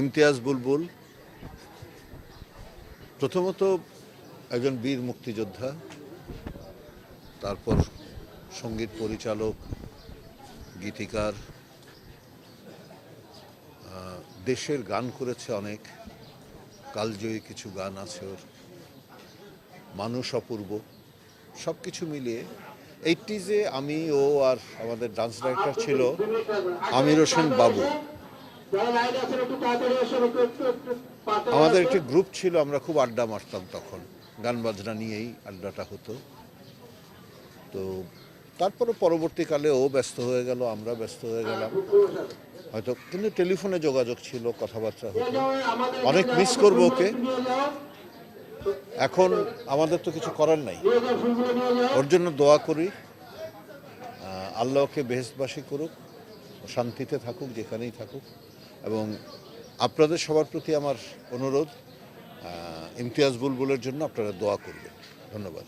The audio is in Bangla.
ইমতিয়াজ বুলবুল। প্রথমত একজন বীর মুক্তিযোদ্ধা, তারপর সংগীত পরিচালক, গীতিকার দেশের গান করেছে অনেক, কালজয়ী কিছু গান আছে ওর। মানুষ অপূর্ব সব কিছু মিলিয়ে। এইটিজে আমি, ও আর আমাদের ডান্স ডাইরেক্টর ছিল আমির হোসেন বাবু। আমাদের একটি গ্রুপ ছিল আমরা খুব আড্ডা মারতাম তখন। গান বাজনা নিয়েই আড্ডাটা হতো। তো তারপরে পরবর্তীকালে ও ব্যস্ত হয়ে গেল আমরা ব্যস্ত হয়ে গেলাম। হয়তো কিন্তু টেলিফোনে যোগাযোগ ছিল কথাবার্তা হতো। অনেক মিস করব ওকে। এখন আমাদের তো কিছু করার নাই। ওর জন্য দোয়া করি। আল্লাহকে বেহেস্টবাসী করুক। শান্তিতে থাকুক, যেখানেই থাকুক। এবং আপনাদের সবার প্রতি আমার অনুরোধ ইমতিয়াজ বুলবুলের জন্য আপনারা দোয়া করবেন। ধন্যবাদ।